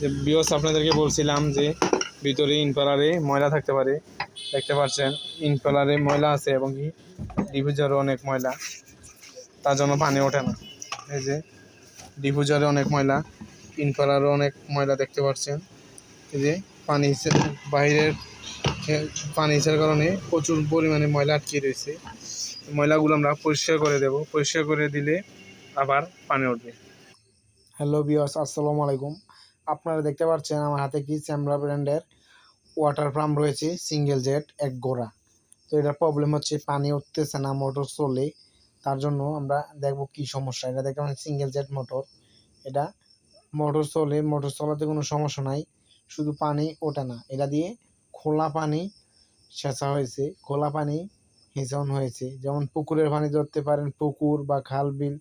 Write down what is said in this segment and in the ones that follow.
যে বিয়স আপনাদেরকে বলছিলাম যে ভিতরে ইনপালারে ময়লা থাকতে পারে, দেখতে পাচ্ছেন ইনপালারে ময়লা আছে এবং কি ডিফিউজারও অনেক ময়লা, তার জন্য পানি ওঠে না। এই যে ডিফিউজারে অনেক ময়লা ইনপালারও অনেক ময়লা দেখতে পাচ্ছেন এই যে পানি বাইরের পানি আসার কারণে প্রচুর পরিমাণে ময়লা আটকে রয়েছে। ময়লাগুলো আমরা পরিষ্কার করে দেব, পরিষ্কার করে দিলে আবার পানি উঠবে। হ্যালো বিয়স আসসালামু আলাইকুম। আপনারা দেখতে পাচ্ছেন আমার হাতে কি স্যামরা ব্র্যান্ডের ওয়াটার পাম্প রয়েছে সিঙ্গেল জেট এক গোড়া। তো এটার প্রবলেম হচ্ছে পানি উঠতেছে না মোটর চলে। তার জন্য আমরা দেখব কি সমস্যা। এটা দেখতে পাচ্ছেন সিঙ্গেল জেট মোটর এটা মোটর চলে মোটর চলাতে কোনো সমস্যা নাই, শুধু পানি ওঠে না। এটা দিয়ে খোলা পানি সেচা হয়েছে, খোলা পানি হেঁচানো হয়েছে। যেমন পুকুরের পানি ধরতে পারেন, পুকুর বা খাল, বিল,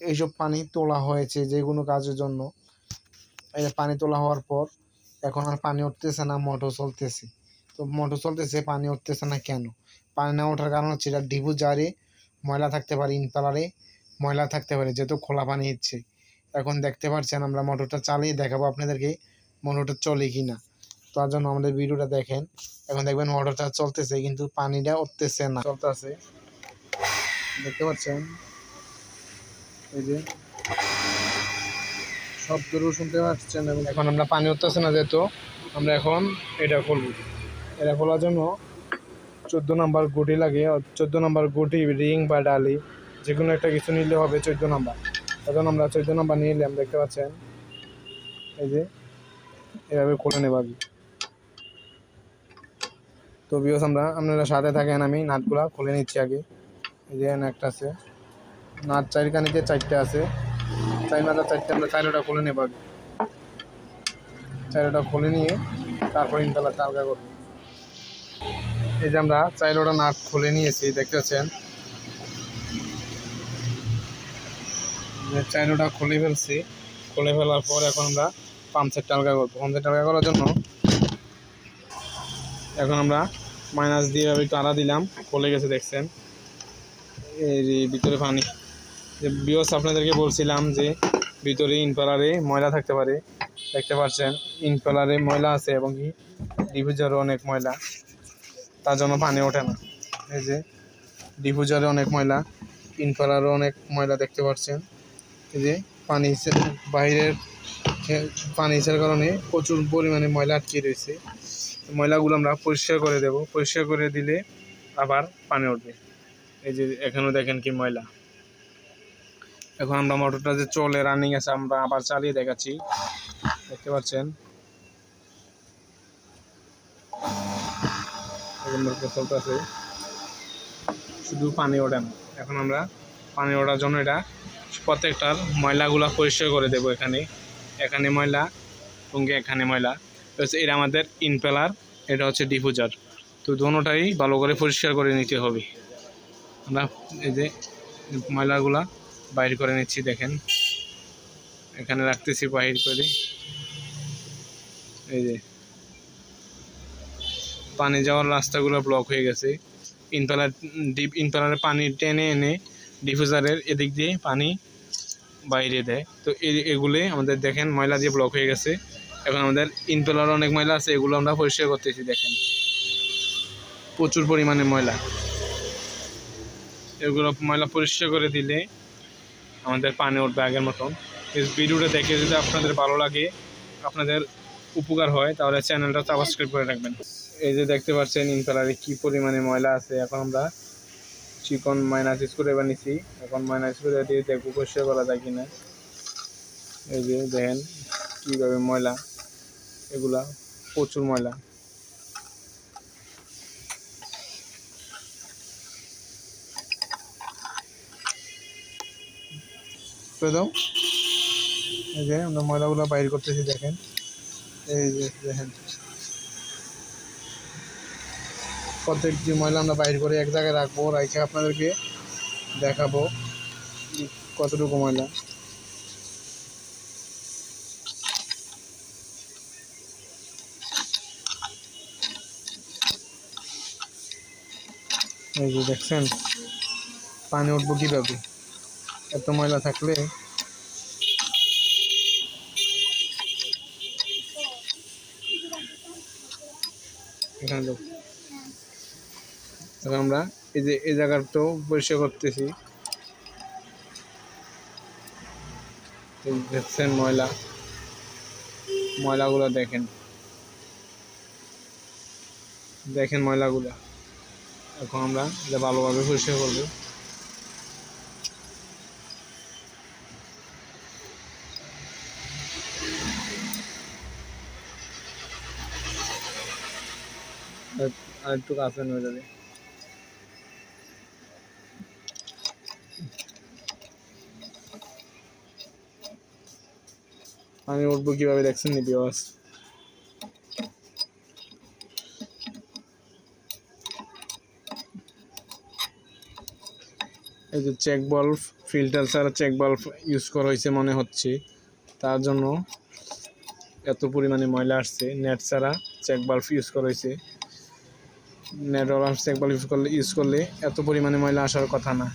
এইসব পানি তোলা হয়েছে যে কোনো কাজের জন্য। এই যে পানি তোলা হওয়ার পর এখন আর পানি উঠতেছে না, মোটর চলতেছে। তো মোটর চলতেছে, পানি উঠতেছে না কেন? পানি না ওঠার কারণ হচ্ছে এটা ডিবু জারে ময়লা থাকতে পারে ইনপালারে ময়লা থাকতে পারে, যেহেতু খোলা পানি হচ্ছে। এখন দেখতে পাচ্ছেন আমরা মোটরটা চালিয়ে দেখাবো আপনাদেরকে মোটরটা চলে কি না তার জন্য আমাদের ভিডিওটা দেখেন, এখন দেখবেন মোটরটা চলতেছে কিন্তু পানিটা উঠতেছে না। চলতেছে। দেখতে পাচ্ছেন? এই যে শব্দও শুনতে পাচ্ছেন এবং এখন আমরা পানি উঠতেছে না যেহেতু, আমরা এখন এটা খুলব। এটা খোলার জন্য চোদ্দ নাম্বার গুটি লাগে। চোদ্দ নাম্বার গুটি, রিং বা ডালি যে কোনো একটা কিছু নিলে হবে চোদ্দ নাম্বার। তখন আমরা চোদ্দ নাম্বার নিয়ে নিলাম, দেখতে পাচ্ছেন? এই যে, এভাবে খুলে নেব আগে। তো বিকজ আমরা, আপনারা সাথে থাকেন আমি, নাটগুলা খুলে নিচ্ছি আগে। এই যে, এখানে একটা আছে। নাট চারিখানিতে চারটে আছে। চার মাথা আমরা চারোটা খুলে নেব আগে। চারোটা খুলে নিয়ে তারপর ইনকালারটা হালকা করব। এই যে আমরা চারোটা নাট খুলে নিয়েছি, দেখতে পাচ্ছেন? যে খুলে ফেলছি, খুলে ফেলার পর এখন আমরা পাম্প সেটটা হালকা করব। পাম্প সেটটা হালকা করার জন্য এখন আমরা মাইনাস দিয়ে এভাবে আড়া দিলাম, খুলে গেছে দেখছেন? এই ভিতরে পানি যে বিয়স আপনাদেরকে বলছিলাম যে ভিতরে ইনপালারে ময়লা থাকতে পারে। দেখতে পাচ্ছেন ইনপালারে ময়লা আছে এবং কি ডিফিউজারও অনেক ময়লা। তার জন্য পানি ওঠে না। এই যে ডিফিউজারে অনেক ময়লা ইনপালারও অনেক ময়লা দেখতে পাচ্ছেন। এই যে পানি বাইরের পানি আসার কারণে প্রচুর পরিমাণে ময়লা আটকে রয়েছে। ময়লাগুলো আমরা পরিষ্কার করে দেব। পরিষ্কার করে দিলে আবার পানি উঠবে। এই যে এখানেও দেখেন কি ময়লা। এখন আমরা মোটরটা যে চলে রানিং আছে, আমরা আবার চালিয়ে দেখাচ্ছি। দেখতে পাচ্ছেন? শুধু পানি ওঠে এখন আমরা পানি ওঠার জন্য এটা প্রত্যেকটার ময়লাগুলো পরিষ্কার করে দেব এখানে। এখানে ময়লা, এবং এখানে ময়লা। এটা আমাদের ইনপেলার এটা হচ্ছে ডিফুজার তো দোনোটাই ভালো করে পরিষ্কার করে নিতে হবে। আমরা এই যে ময়লাগুলা বাইর করে নিচ্ছি, দেখেন। এখানে রাখতেছি বাহির করে। এই যে, পানি যাওয়ার রাস্তাগুলো ব্লক হয়ে গেছে। ইনপেলার ডিপ ইনপেলারে পানি টেনে এনে ডিফিউজারের এদিক দিয়ে পানি বাইরে দেয়। তো এগুলো আমাদের দেখেন ময়লা দিয়ে ব্লক হয়ে গেছে। এখন আমাদের ইনপেলার অনেক ময়লা আছে, এগুলো আমরা পরিষ্কার করতেছি, দেখেন। প্রচুর পরিমাণে ময়লা। এগুলো ময়লা পরিষ্কার করে দিলে আমাদের পানি উঠবে আগের মতন। ভিডিওটা দেখে যদি আপনাদের ভালো লাগে, আপনাদের উপকার হয়, তাহলে চ্যানেলটা সাবস্ক্রাইব করে রাখবেন। এই যে দেখতে পাচ্ছেন ইনপেলারে কি পরিমাণে ময়লা আছে, এখন আমরা চিকন মাইনাস স্ক্রু এবার নিছি। এখন মাইনাস স্ক্রু দিয়ে দেখব পরিষ্কার করা যায় কিনা। এই যে দেখেন, কীভাবে ময়লা, এগুলা প্রচুর ময়লা। করে দাও। এই যে আমরা ময়লাগুলো বাইর করতেছি, দেখেন। এই যে, দেখেন। প্রত্যেকটি ময়লা আমরা বাইর করে এক জায়গায় রাখব রাখে আপনাদেরকে দেখাবো কতটুকু ময়লা। এই যে দেখছেন, পানি উঠবো কীভাবে? এত ময়লা থাকলে? আমরা এই যে, এই জায়গাটাও পরিষ্কার করতেছি। দেখছেন ময়লা। ময়লাগুলো দেখেন। দেখেন ময়লাগুলো। এখন আমরা এটা ভালোভাবে পরিষ্কার করব। আর- একটু কাছে নিয়ে যাবে। আমি উঠবো কীভাবে দেখছেন নি বিওয়াস এই যে চেক বাল্ব ফিল্টার ছাড়া চেক বাল্ব ইউজ করা হয়েছে মনে হচ্ছে। তার জন্য এত পরিমাণে ময়লা আসছে নেট ছাড়া চেক বাল্ব ইউজ করা হয়েছে। ওয়ালা চেক ইউজ করলে ইউজ করলে এত পরিমাণে ময়লা আসার কথা না।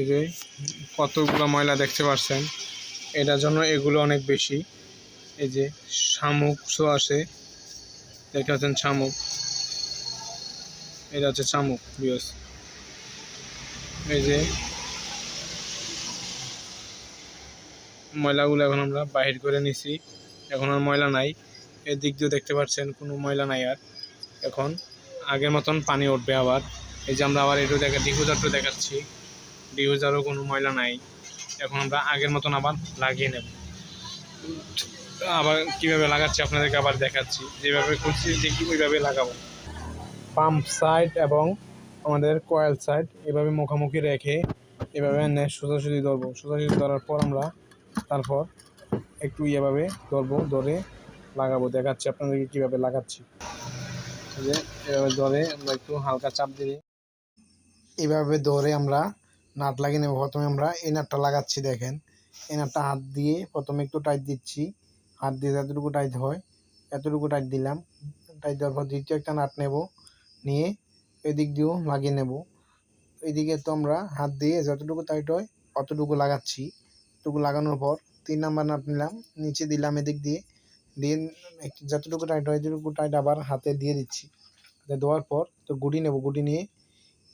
এই কতগুলো ময়লা দেখতে পাচ্ছেন এটার জন্য এগুলো অনেক বেশি। এই যে শামুক শো আসে দেখতে পাচ্ছেন শামুক। এটা হচ্ছে শামুক, বিয়স। এই যে ময়লাগুলো এখন আমরা বাহির করে নিছি। এখন আর ময়লা নাই। এদিক দিয়েও দেখতে পাচ্ছেন কোনো ময়লা নাই আর। এখন আগের মতন পানি উঠবে আবার। এই যে আমরা আবার একটু দেখা ডিহুজারটা দেখাচ্ছি। ডিহুজারও কোনো ময়লা নাই। এখন আমরা আগের মতন আবার লাগিয়ে নেব। আবার কীভাবে লাগাচ্ছি, আপনাদেরকে আবার দেখাচ্ছি। যেভাবে করছি দেখি ওইভাবে লাগাবো। পাম্প সাইড এবং আমাদের কয়েল সাইড এভাবে মুখোমুখি রেখে এভাবে সোজাসুজি ধরবো। সোজাসুজি ধরার পর আমরা তারপর একটু এভাবে ধরবো, ধরে লাগাবো। দেখাচ্ছি আপনাদেরকে কীভাবে লাগাচ্ছি। যে এভাবে ধরে আমরা একটু হালকা চাপ দিয়ে এভাবে ধরে আমরা নাট লাগিয়ে নেব। প্রথমে আমরা এই নাটটা লাগাচ্ছি, দেখেন। এই নাটটা হাত দিয়ে প্রথমে একটু টাইট দিচ্ছি। হাত দিয়ে যতটুকু টাইট হয়, এতটুকু টাইট দিলাম। টাইট দেওয়ার পর দ্বিতীয় একটা নাট নেব, নিয়ে এদিক দিয়েও লাগিয়ে নেব। এদিকে তো আমরা হাত দিয়ে যতটুকু টাইট হয়, অতটুকু লাগাচ্ছি। এতটুকু লাগানোর পর তিন নাম্বার নাট নিলাম, নিচে দিলাম এদিক দিয়ে। দিয়ে যতটুকু টাইট হয়, এতটুকু টাইট আবার হাতে দিয়ে দিচ্ছি। দেওয়ার পর তো গুটি নেব, গুটি নিয়ে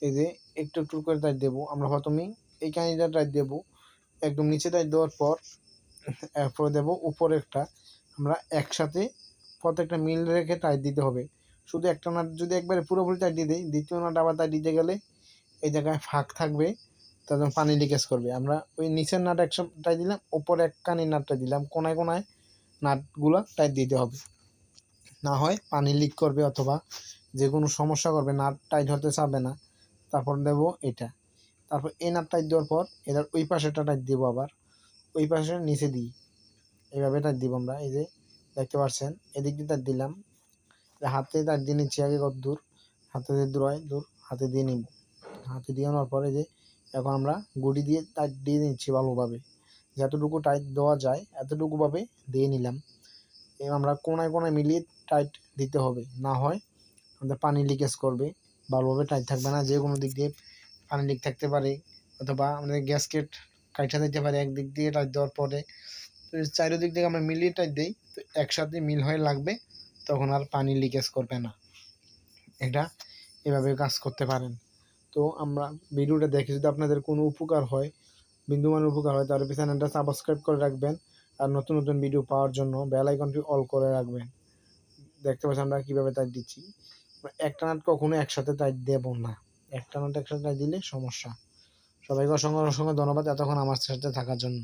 এই যে একটু একটু করে টাইট দেবো। আমরা প্রথমেই এই কাহিনিটা টাইট দেবো। একদম নিচে টাইট দেওয়ার পর এরপরে দেবো উপরে একটা। আমরা একসাথে প্রত্যেকটা মিল রেখে টাইট দিতে হবে। শুধু একটা নাট যদি একবারে পুরোপুরি টাইট দিয়ে দিই, দ্বিতীয় নাট আবার টাইট দিতে গেলে এই জায়গায় ফাঁক থাকবে, তার জন্য পানি লিকেজ করবে। আমরা ওই নিচের নাট একসাথে দিলাম, উপরে এক কানির নাটটা দিলাম, কোনায় কোনায় নাটগুলো টাইট দিতে হবে। না হয় পানি লিক করবে অথবা যে কোনো সমস্যা করবে, নাট টাইট হতে চাবে না। তারপর দেব এটা। তারপর এই নাট টাইট দেওয়ার পর এটার ওই পাশেটা টাইট দেবো আবার। ওই পাশে নিচে দিই। এইভাবে টাইট দিব আমরা, এই যে দেখতে পাচ্ছেন এদিক দিয়ে তার দিলাম। হাতে টাইট দিয়ে নিচ্ছি আগে কত দূর? হাতে যে দূর হয়, দূর। হাতে দিয়ে নিব। হাতে দিয়ে নেওয়ার পরে যে এখন আমরা গুটি দিয়ে টাইট দিয়ে নিচ্ছি ভালোভাবে। যতটুকু টাইট দেওয়া যায়, এতটুকুভাবে দিয়ে নিলাম। আমরা কোনায় কোনায় মিলিয়ে টাইট দিতে হবে। না হয় আমাদের পানি লিকেজ করবে। ভালোভাবে টাইট থাকবে না। যে কোনো দিক দিয়ে পানি লিক থাকতে পারে। অথবা আমাদের গ্যাসকেট কাইটা দিতে পারে, একদিক দিয়ে টাইট দেওয়ার পরে। তো চারিদিক থেকে আমরা মিলিয়ে টাইট দিই, তো একসাথে মিল হয়ে লাগবে, তখন আর পানি লিকেজ করবে না। এটা এভাবে কাজ করতে পারেন। তো আমরা ভিডিওটা দেখে যদি আপনাদের কোনো উপকার হয় বিন্দুমান উপকার হয়, তাহলে চ্যানেলটা সাবস্ক্রাইব করে রাখবেন আর নতুন নতুন ভিডিও পাওয়ার জন্য বেল আইকনটি অল করে রাখবেন। দেখতে পাচ্ছেন আমরা কীভাবে তাই দিচ্ছি। একটা নাট কখনো একসাথে তাই দেবো না। একটা নাট একসাথে তাই দিলে সমস্যা। সবাইকে অসংখ্য অসংখ্য ধন্যবাদ এতক্ষণ আমার সাথে থাকার জন্য।